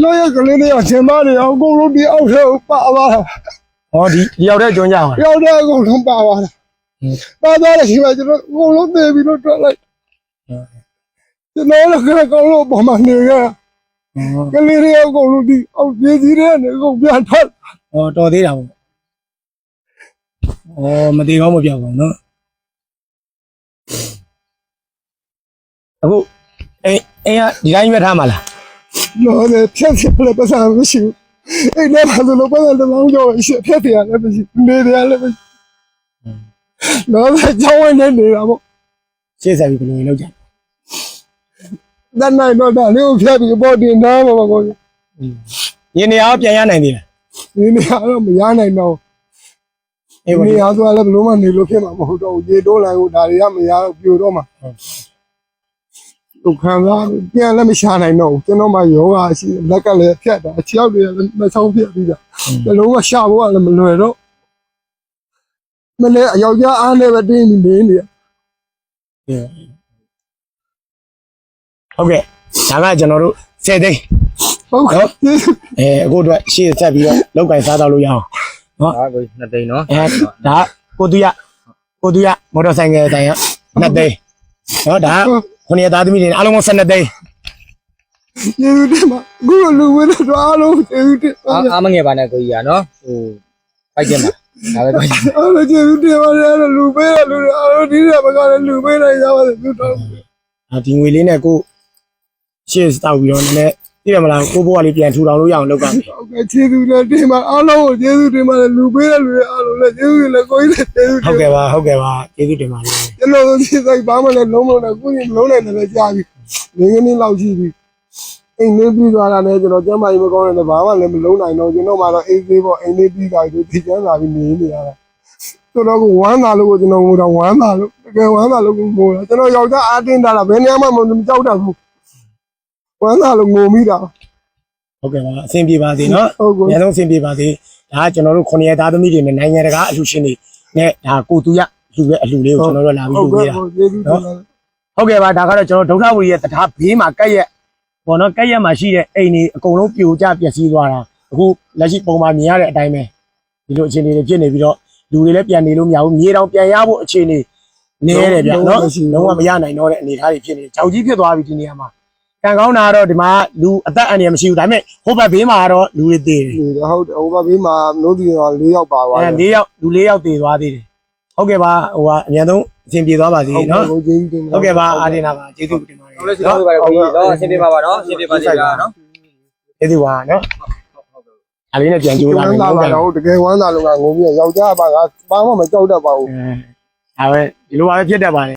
ကျွန်တော်ရဲ့ကလေးလေးအချင်းမတွေအကုန်လုံးဒီအောက်ထဲကိုပါသွားတာဟောဒီဒီရောက်တဲ့ကျွန်းကြအောင်ရောက်တဲ့အကုန်လုံးပါသွားတာပါသွားတဲ့ချိန်မှာကျွန်တော်အကုန်လုံးသေပြီးတော့ထွက်လိုက်ကျွန်တော်လည်းခရကောင်လို့ပေါ်မှာနေရကလေးလေးအကုန်လုံးဒီအောက်ပြေးကြီးတဲ့နေအကုန်ပြန်ထွက်ဟောတော်သေးတာပေါ့ဟောမသေးကောင်းမပြောက်ကောင်းနော်အခုအိမ်အိမ်ကဒီတိုင်းရွက်ထားမှာလားတော့ လည်းဖြတ်ဖြတ်လည်းပတ်စံမရှိဘူးအဲ့နဲ့ဘာလို့ပတ်စံတစ်လောင်းကြောရှိဖြတ်တယ်လည်းမရှိနေတယ်လည်းမရှိတော့လည်းကြောင်းဝင်နေနေတာပေါ့ရှေ့ဆက်ပြီးဘယ်လိုလုပ်ကြတတ်နိုင်တော့ဒါလေးကိုဖြတ်ပြီးပေါ်တင်ထားမှာပေါ့ကွာရင်းနေအောင်ပြန်ရနိုင်သေးလားဒီနေရာတော့မရနိုင်တော့အေးဒီပါနေရာဆိုလည်းဘလို့မှနေလို့ဖြစ်မှာမဟုတ်တော့ဘူးရေတိုးလိုက်ကိုဒါတွေကမရတော့ပြိုတော့မှာဒု က္ခံစားပြန်လည်းမရှာနိုင်တော့ဘူးကျွန်တော်မှယောဂရှိလက်ကလည်းဖြတ်တာအချောက်တွေလည်းမဆောင်ပြပြီးတာဘလုံးကရှာဖို့ကလည်းမလွယ်တော့မလဲအယောက်ျားအားနဲ့ပဲတင်းပြီးနေနေဟုတ်ကဲ့ဒါကကျွန်တော်တို့10သိန်းဟုတ်ကဲ့အဲအခုအတွက်ရှေ့ဆက်ပြီးတော့လောက်ကင်စားတော့လို့ရအောင်ဟာကိုနှစ်သိန်းနော်အဲဒါကိုတူရကိုတူရမော်တော်ဆိုင်ကယ်ဆိုင်ရ2သိန်းနော်ဒါ ခုနှစ်သားသမီးတွေအားလုံးပေါင်း12သိန်းကျေးဇူးတင်ပါအခုလိုလူဝင်တော့အားလုံးကျေးဇူးတင်ပါအားအားမငယ်ပါနဲ့ကိုကြီးอ่ะနော်ဟိုဖိုက်ကြမှာဒါပဲကိုကြီးအားလုံးကျေးဇူးတင်ပါတယ်အားလုံးလူပေးတဲ့လူတွေအားလုံးဒီနေ့ဘက်ကလည်းလူပေးနိုင်ကြပါစေသူတော်အာဒီငွေလေးနဲ့ကိုရှေ့တောက်ပြီးတော့နည်းနည်းသိရမလားကိုဘိုးကလေးပြန်ထူထောင်လို့ရအောင်လုပ်ပါမယ်ဟုတ်ကဲ့ကျေးဇူးလည်းတင်ပါအားလုံးကိုကျေးဇူးတင်ပါတယ်လူပေးတဲ့လူတွေအားလုံးလည်းကျေးဇူးလည်းကိုကြီးလည်းကျေးဇူးတဟုတ်င်ကဲ့ပါဟုတ်ကဲ့ပါကျေးဇူးတင်ပါတယ် ကျွန်တော်တို့ဒီစိတ်ဘာမှလည်းလုံးမလုံးနဲ့ကိုကြီးမလုံးနိုင်တယ်လည်းကြားပြီငင်းငင်းလောက်ရှိပြီအိမ်လေးပြီးသွားတာနဲ့ကျွန်တော်ကျမ်းမာရေးမကောင်းတဲ့ဘာမှလည်းမလုံးနိုင်တော့ကျွန်တော်မှတော့အိမ်သေးပေါ့အိမ်လေးပြီးသွားပြီဒီကျမ်းစာပြီးနေနေရတာကျွန်တော်ကဝမ်းသာလို့ကျွန်တော်ငိုတော့ဝမ်းသာလို့တကယ်ဝမ်းသာလို့ငိုတာကျွန်တော်ယောက်ျားအားတင်းတာလားဘယ်နေရာမှမကြောက်တတ်ဘူးဝမ်းသာလို့ငိုမိတာဟုတ်ကဲ့ပါအဆင်ပြေပါစေနော်ဟုတ်ကဲ့အများဆုံးအဆင်ပြေပါစေဒါကကျွန်တော်တို့ခုနှစ်ရက်သားသမီးတွေနဲ့နိုင်ငံတကာအလှူရှင်တွေနဲ့ဒါကိုတူရ လှူရဲ့အလှူလေးကိုကျွန်တော်တို့လာပြီးဟုတ်လှူကဲ့ပေးတာကျေးဇူးတင်ပါတယ်ဟုတ်ကဲ့ပါဒါကတော့ကျွန်တော်ဒုက္ခဝီရဲ့တထားဘေးမှာကက်ရက်ဘောနော်ကက်ရက်မှာရှိတဲ့အိမ်တွေအကုန်လုံးပြိုကျပျက်စီးသွားတာအခုလက်ရှိပုံမှန်မြင်ရတဲ့အတိုင်းပဲဒီလိုအခြေအနေတွေဖြစ်နေပြီးတော့လူတွေလည်းပြန်နေလို့မရဘူးမြေတောင်ပြန်ရဖို့အခြေအနေနေရတယ်ဗျနော်လုံးဝမရနိုင်တော့တဲ့အနေအထားတွေဖြစ်နေတယ်ကြောက်ကြီးဖြစ်သွားပြီဒီနေရာမှာကံကောင်းတာကတော့ဒီမှာလူအသက်အန္တရာယ်မရှိဘူးဒါပေမဲ့ဟိုဘက်ဘေးမှာကတော့လူတွေသေးတယ်ဒီတော့ဟုတ်တယ်ဟိုဘက်ဘေးမှာလို့ဒီတော့၄ယောက်ပါသွားအဲတယ်၄ယောက်လူ၄ယောက်တည်သွားသေးတယ် ဟုတ်ကဲ့ပါဟိုကအမြန်ဆုံးအဆင်ပြေသွားပါစေဟုတ်ကဲ့နော်ကိုကျေးဇူးတင်ဟုတ်ကဲ့ပါအာဒီနာပါကျေးဇူးတင်ပါတယ်ဟုတ်လို့ရှိတော့ပါကိုကြီးနော်အဆင်ပြေပါပါနော်အဆင်ပြေပါစေဗျာနော်ကျေးဇူးပါနော်အလေးနဲ့ပြန်ကြိုးဝလာမယ်မ်းသာဟုတ်ပါကဲ့တော့တကယ်ဝမ်းသာလို့ကငုံပြီးယောက်ျားပါကဘာမှမကြောက်တတ်ပါဘူးအဲဒါပဲဒီလိုပါပဲဖြစ်တတ်ပါတယ်